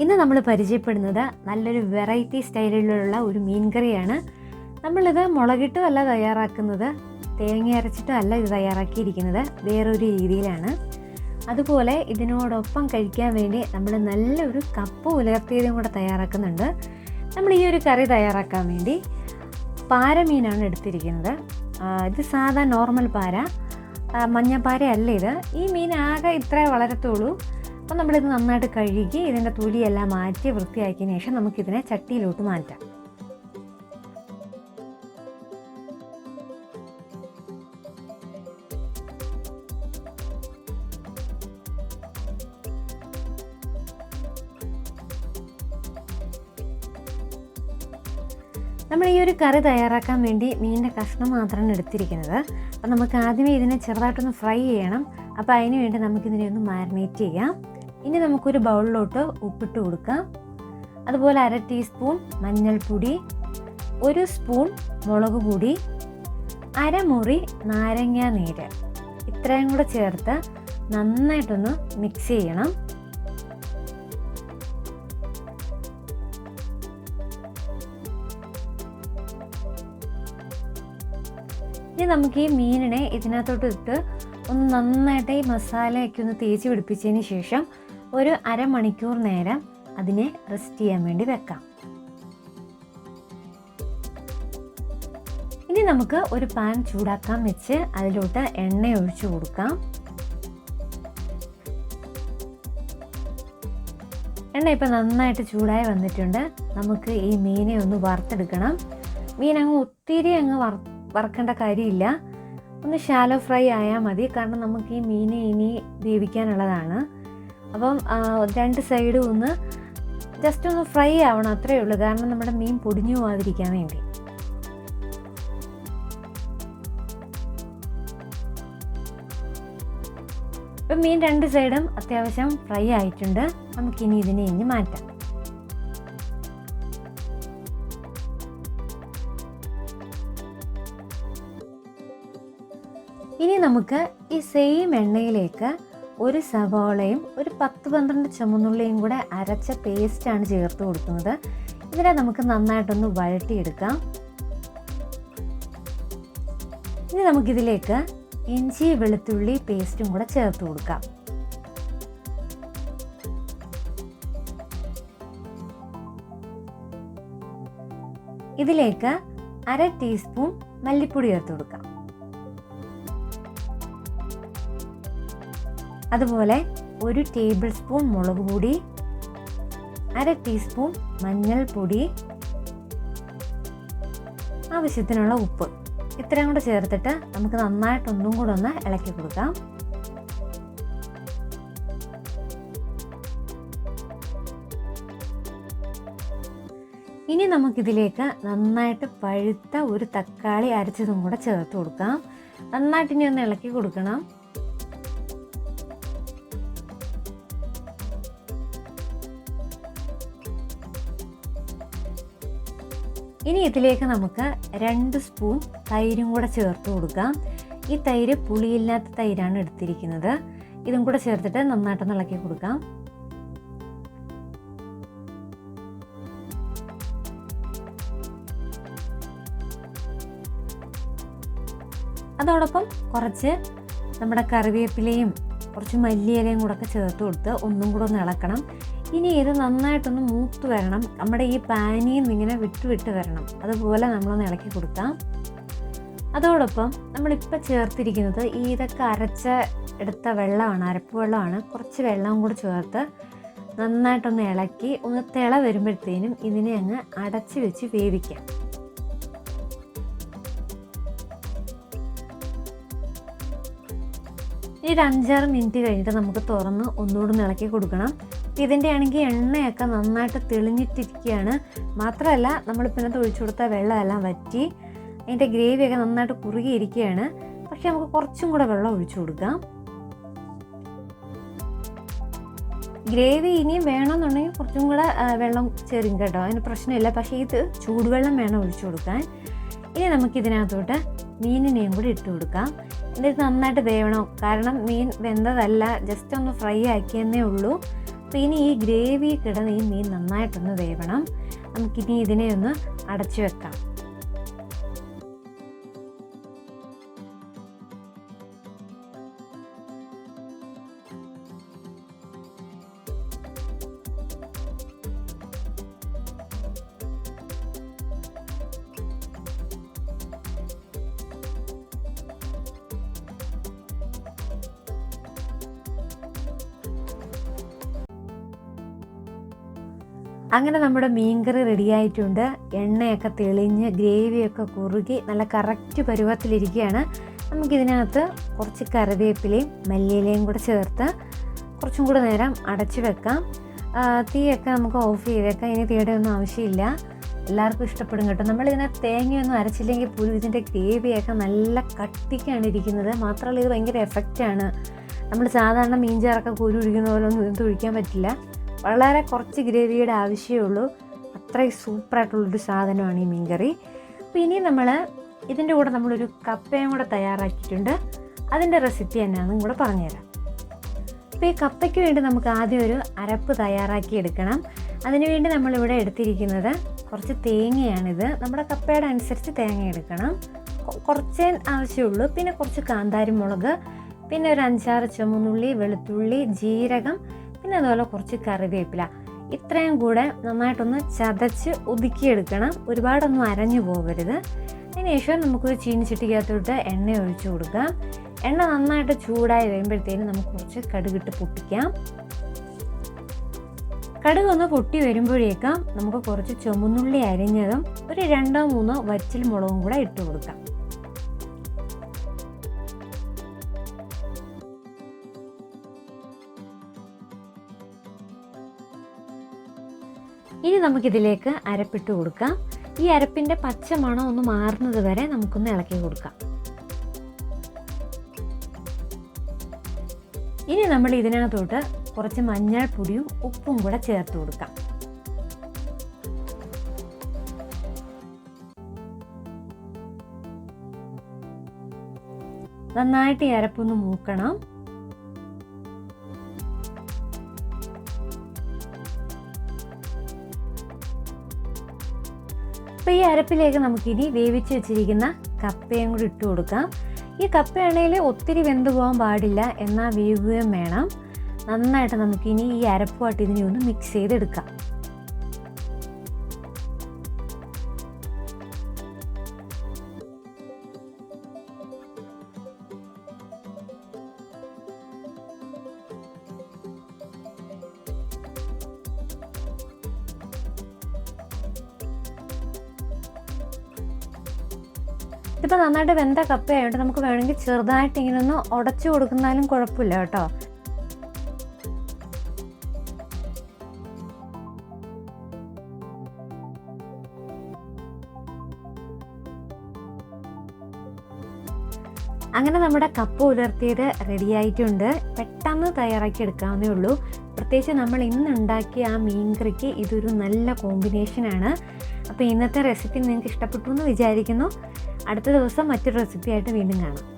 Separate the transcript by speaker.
Speaker 1: ഇന്ന് നമ്മൾ പരിചയപ്പെടുന്നത് നല്ലൊരു വെറൈറ്റി സ്റ്റൈലിലുള്ള ഒരു മീൻ കറിയാണ് നമ്മളിത് മുളകിട്ടും അല്ല തയ്യാറാക്കുന്നത് തേങ്ങ അരച്ചിട്ടും അല്ല ഇത് തയ്യാറാക്കിയിരിക്കുന്നത് വേറൊരു രീതിയിലാണ്. അതുപോലെ ഇതിനോടൊപ്പം കഴിക്കാൻ വേണ്ടി നമ്മൾ നല്ലൊരു കപ്പ് ഉലർത്തിയതും കൂടെ തയ്യാറാക്കുന്നുണ്ട്. നമ്മൾ ഈ ഒരു കറി തയ്യാറാക്കാൻ വേണ്ടി പാരമീനാണ് എടുത്തിരിക്കുന്നത്. ഇത് സാധാ നോർമൽ പാര. മഞ്ഞപ്പാര അല്ല ഇത്. ഈ മീൻ ആകെ ഇത്രേ വളരത്തുള്ളൂ. അപ്പം നമ്മളിത് നന്നായിട്ട് കഴുകി ഇതിന്റെ തൊലിയെല്ലാം മാറ്റി വൃത്തിയാക്കിയതിന് ശേഷം നമുക്കിതിനെ ചട്ടിയിലോട്ട് മാറ്റാം. നമ്മൾ ഈ ഒരു കറി തയ്യാറാക്കാൻ വേണ്ടി മീനിന്റെ കഷ്ണം മാത്രമാണ് എടുത്തിരിക്കുന്നത്. അപ്പം നമുക്ക് ആദ്യമേ ഇതിനെ ചെറുതായിട്ടൊന്ന് ഫ്രൈ ചെയ്യണം. അപ്പോൾ അതിന് വേണ്ടി നമുക്കിതിനെ ഒന്ന് മാരിനേറ്റ് ചെയ്യാം. ഇനി നമുക്കൊരു ബൗളിലോട്ട് ഉപ്പിട്ട് കൊടുക്കാം. അതുപോലെ അര ടീസ്പൂൺ മഞ്ഞൾപ്പൊടി ഒരു സ്പൂൺ മുളക് പൊടി അരമുറി നാരങ്ങ നീര്. ഇത്രയും കൂടെ ചേർത്ത് നന്നായിട്ടൊന്ന് മിക്സ് ചെയ്യണം. ഇനി നമുക്ക് ഈ മീനിനെ ഇതിനകത്തോട്ട് ഇട്ട് ഒന്ന് നന്നായിട്ട് ഈ മസാലയൊക്കെ ഒന്ന് തേച്ച് പിടിപ്പിച്ചതിന് ശേഷം ഒരു അരമണിക്കൂർ നേരം അതിനെ റെസ്റ്റ് ചെയ്യാൻ വേണ്ടി വെക്കാം. ഇനി നമുക്ക് ഒരു പാൻ ചൂടാക്കാൻ വെച്ച് അതിലോട്ട് എണ്ണ ഒഴിച്ചു കൊടുക്കാം. എണ്ണ ഇപ്പം നന്നായിട്ട് ചൂടായി വന്നിട്ടുണ്ട്. നമുക്ക് ഈ മീനെ ഒന്ന് വറുത്തെടുക്കണം. മീൻ അങ്ങ് ഒത്തിരി അങ്ങ് വറ വറക്കേണ്ട കാര്യമില്ല. ഒന്ന് ഷാലോ ഫ്രൈ ആയാൽ മതി. കാരണം നമുക്ക് ഈ മീനെ ഇനി വേവിക്കാനുള്ളതാണ്. അപ്പം രണ്ട് സൈഡും ഒന്ന് ജസ്റ്റ് ഒന്ന് ഫ്രൈ ആവണം അത്രയേ ഉള്ളൂ. കാരണം നമ്മുടെ മീൻ പൊടിഞ്ഞു പോകാതിരിക്കാൻ വേണ്ടി. ഇപ്പം മീൻ രണ്ട് സൈഡും അത്യാവശ്യം ഫ്രൈ ആയിട്ടുണ്ട്. നമുക്കിനി ഇതിനെ ഇനി മാറ്റാം. ഇനി നമുക്ക് ഈ സെയിം എണ്ണയിലേക്ക് ഒരു സവാളയും ഒരു പത്ത് പന്ത്രണ്ട് ചുമന്നുള്ളിയും കൂടെ അരച്ച പേസ്റ്റാണ് ചേർത്ത് കൊടുക്കുന്നത്. ഇതിനെ നമുക്ക് നന്നായിട്ടൊന്ന് വഴട്ടിയെടുക്കാം ഇനി നമുക്കിതിലേക്ക് ഇഞ്ചി വെളുത്തുള്ളി പേസ്റ്റും കൂടെ ചേർത്ത് കൊടുക്കാം. ഇതിലേക്ക് അര ടീസ്പൂൺ മല്ലിപ്പൊടി ചേർത്ത് കൊടുക്കാം. അതുപോലെ ഒരു ടേബിൾ സ്പൂൺ മുളക് പൊടി അര ടീസ്പൂൺ മഞ്ഞൾപ്പൊടി ആവശ്യത്തിനുള്ള ഉപ്പ്. ഇത്രയും കൂടെ ചേർത്തിട്ട് നമുക്ക് നന്നായിട്ട് ഒന്നും കൂടെ ഒന്ന് ഇളക്കി കൊടുക്കാം. ഇനി നമുക്കിതിലേക്ക് നന്നായിട്ട് പഴുത്ത ഒരു തക്കാളി അരച്ചതും കൂടെ ചേർത്ത് കൊടുക്കാം. നന്നായിട്ട് ഇനി ഒന്ന് ഇളക്കി കൊടുക്കണം. ഇനി ഇതിലേക്ക് നമുക്ക് രണ്ട് സ്പൂൺ തൈരും കൂടെ ചേർത്ത് കൊടുക്കാം. ഈ തൈര് പുളിയില്ലാത്ത തൈരാണ് എടുത്തിരിക്കുന്നത്. ഇതും കൂടെ ചേർത്തിട്ട് നന്നായിട്ട് ഇളക്കി കൊടുക്കാം. അതോടൊപ്പം കുറച്ച് നമ്മുടെ കറിവേപ്പിലയും കുറച്ച് മല്ലിയിലയും കൂടെ ഒക്കെ ചേർത്ത് കൊടുത്ത് ഒന്നും കൂടെ ഒന്ന് ഇളക്കണം. ഇനി ഇത് നന്നായിട്ടൊന്ന് മൂത്ത് വരണം. നമ്മുടെ ഈ പാനിയിൽ നിന്ന് ഇങ്ങനെ വിട്ട് വിട്ട് വരണം. അതുപോലെ നമ്മളൊന്ന് ഇളക്കി കൊടുക്കാം. അതോടൊപ്പം നമ്മളിപ്പോൾ ചേർത്തിരിക്കുന്നത് ഈ ഇതൊക്കെ അരച്ച എടുത്ത വെള്ളമാണ് അരപ്പ് വെള്ളമാണ്. കുറച്ച് വെള്ളവും കൂടി ചേർത്ത് നന്നായിട്ടൊന്ന് ഇളക്കി ഒന്ന് തിള വരുമ്പോഴത്തേനും ഇതിനെ അങ്ങ് അടച്ച് വെച്ച് വേവിക്കാം. ഈ ഒരു അഞ്ചാറ് മിനിറ്റ് കഴിഞ്ഞിട്ട് നമുക്ക് തുറന്ന് ഒന്നുകൂടി ഒന്ന് ഇളക്കി കൊടുക്കണം. ഇതിന്റെ ആണെങ്കിൽ എണ്ണയൊക്കെ നന്നായിട്ട് തെളിഞ്ഞിട്ടിരിക്കുകയാണ്. മാത്രമല്ല നമ്മളിപ്പോൾ ഇതിനകത്ത് ഒഴിച്ചു കൊടുത്ത വെള്ളമെല്ലാം വറ്റി അതിന്റെ ഗ്രേവിയൊക്കെ നന്നായിട്ട് കുറുകിയിരിക്കുകയാണ്. പക്ഷെ നമുക്ക് കുറച്ചും കൂടെ വെള്ളം ഒഴിച്ചു കൊടുക്കാം. ഗ്രേവി ഇനിയും വേണമെന്നുണ്ടെങ്കിൽ കുറച്ചും കൂടെ വെള്ളം ചെറിയ കേട്ടോ. അതിന് പ്രശ്നമില്ല. പക്ഷേ ഇത് ചൂടുവെള്ളം വേണം ഒഴിച്ചു കൊടുക്കാൻ. ഇനി നമുക്ക് ഇതിനകത്തോട്ട് മീനിനെയും കൂടി ഇട്ട് കൊടുക്കാം. എന്നിട്ട് നന്നായിട്ട് വേവണം. കാരണം മീൻ വെന്തതല്ല. ജസ്റ്റ് ഒന്ന് ഫ്രൈ ആക്കിയെന്നേ ഉള്ളൂ. അപ്പോൾ ഇനി ഈ ഗ്രേവി കിടന്ന് ഈ മീൻ നന്നായിട്ടൊന്ന് വേവണം. നമുക്കിനി ഇതിനെ ഒന്ന് അടച്ചു വെക്കാം. അങ്ങനെ നമ്മുടെ മീൻകറി റെഡിയായിട്ടുണ്ട്. എണ്ണയൊക്കെ തെളിഞ്ഞ് ഗ്രേവിയൊക്കെ കുറുകി നല്ല കറക്റ്റ് പരുവത്തിലിരിക്കുകയാണ്. നമുക്കിതിനകത്ത് കുറച്ച് കറിവേപ്പിലയും മല്ലിയിലയും കൂടെ ചേർത്ത് കുറച്ചും കൂടെ നേരം അടച്ചു വെക്കാം. തീയൊക്കെ നമുക്ക് ഓഫ് ചെയ്തേക്കാം ഇനി തീയുടെ ഒന്നും ആവശ്യമില്ല. എല്ലാവർക്കും ഇഷ്ടപ്പെടും കേട്ടോ. നമ്മളിതിനെ തേങ്ങയൊന്നും അരച്ചില്ലെങ്കിൽ പോലും ഇതിന്റെ ഗ്രേവിയൊക്കെ നല്ല കട്ടിക്കാണ് ഇരിക്കുന്നത്. മാത്രമല്ല ഇത് ഭയങ്കര എഫക്റ്റാണ് നമ്മൾ സാധാരണ മീൻചാറൊക്കെ കുരു ഒഴിക്കുന്ന പോലെ ഒന്നും ഇത് ഒഴിക്കാൻ പറ്റില്ല. വളരെ കുറച്ച് ഗ്രേവിയുടെ ആവശ്യമേ ഉള്ളൂ. അത്രയും സൂപ്പറായിട്ടുള്ളൊരു സാധനമാണ് ഈ മീൻകറി. അപ്പോൾ ഇനി നമ്മൾ ഇതിന്റെ കൂടെ നമ്മളൊരു കപ്പയും കൂടെ തയ്യാറാക്കിയിട്ടുണ്ട്. അതിന്റെ റെസിപ്പി എന്നാണെന്നും കൂടെ പറഞ്ഞുതരാം. അപ്പോൾ ഈ കപ്പയ്ക്ക് വേണ്ടി നമുക്ക് ആദ്യം ഒരു അരപ്പ് തയ്യാറാക്കി എടുക്കണം. അതിനുവേണ്ടി നമ്മളിവിടെ എടുത്തിരിക്കുന്നത് കുറച്ച് തേങ്ങയാണിത്. നമ്മുടെ കപ്പയുടെ അനുസരിച്ച് തേങ്ങ എടുക്കണം. കുറച്ചേ ആവശ്യമുള്ളൂ. പിന്നെ കുറച്ച് കാന്താരി മുളക് പിന്നെ ഒരു അഞ്ചാറ് ചുമന്നുള്ളി വെളുത്തുള്ളി ജീരകം പിന്നെ അതുപോലെ കുറച്ച് കറിവേപ്പില. ഇത്രയും കൂടെ നന്നായിട്ടൊന്ന് ചതച്ച് ഒതുക്കിയെടുക്കണം. ഒരുപാടൊന്നും അരഞ്ഞു പോകരുത്. അതിനുശേഷം നമുക്കൊരു ചീനിച്ചട്ടിക്കകത്തോട്ട് എണ്ണ ഒഴിച്ചു കൊടുക്കാം. എണ്ണ നന്നായിട്ട് ചൂടായി വരുമ്പോഴത്തേനും നമുക്ക് കുറച്ച് കടുകിട്ട് പൊട്ടിക്കാം. കടുക് ഒന്ന് പൊട്ടി വരുമ്പോഴേക്കാം നമുക്ക് കുറച്ച് ചുമന്നുള്ളി അരിഞ്ഞതും ഒരു രണ്ടോ മൂന്നോ വച്ചിൽ മുളകും കൂടെ ഇട്ട് കൊടുക്കാം. ഇനി നമുക്കിതിലേക്ക് അരപ്പിട്ട് കൊടുക്കാം. ഈ അരപ്പിന്റെ പച്ച മണം ഒന്ന് മാറുന്നത് വരെ നമുക്കൊന്ന് ഇളക്കി കൊടുക്കാം. ഇനി നമ്മൾ ഇതിനകത്തോട്ട് കുറച്ച് മഞ്ഞൾപ്പൊടിയും ഉപ്പും കൂടെ ചേർത്ത് കൊടുക്കാം. നന്നായിട്ട് ഈ അരപ്പൊന്ന് മൂക്കണം. അരപ്പിലേക്ക് നമുക്കിനി വേവിച്ച് വെച്ചിരിക്കുന്ന കപ്പയും കൂടി ഇട്ട് കൊടുക്കാം. ഈ കപ്പയാണെങ്കിൽ ഒത്തിരി വെന്ത് പോകാൻ പാടില്ല എന്നാൽ വേവുകയും വേണം. നന്നായിട്ട് നമുക്കിനി ഈ അരപ്പുമായിട്ട് ഇതിനെ ഒന്ന് മിക്സ് ചെയ്തെടുക്കാം. ഇതിപ്പോൾ നന്നായിട്ട് വെന്ത കപ്പ ആയതുകൊണ്ട് നമുക്ക് വേണമെങ്കിൽ ചെറുതായിട്ട് ഇങ്ങനെ ഒന്ന് ഉടച്ചു കൊടുക്കുന്നാലും കുഴപ്പമില്ല കേട്ടോ. അങ്ങനെ നമ്മുടെ കപ്പ് ഉലർത്തിയത് റെഡിയായിട്ടുണ്ട് പെട്ടെന്ന് തയ്യാറാക്കി എടുക്കാവുന്നേ ഉള്ളൂ. പ്രത്യേകിച്ച് നമ്മൾ ഇന്ന് ഉണ്ടാക്കിയ ആ മീൻകറിക്ക് ഇതൊരു നല്ല കോമ്പിനേഷനാണ് അപ്പോൾ ഇന്നത്തെ റെസിപ്പി നിങ്ങൾക്ക് ഇഷ്ടപ്പെട്ടു എന്ന് വിചാരിക്കുന്നു. അടുത്ത ദിവസം മറ്റൊരു റെസിപ്പിയായിട്ട് വീണ്ടും കാണാം.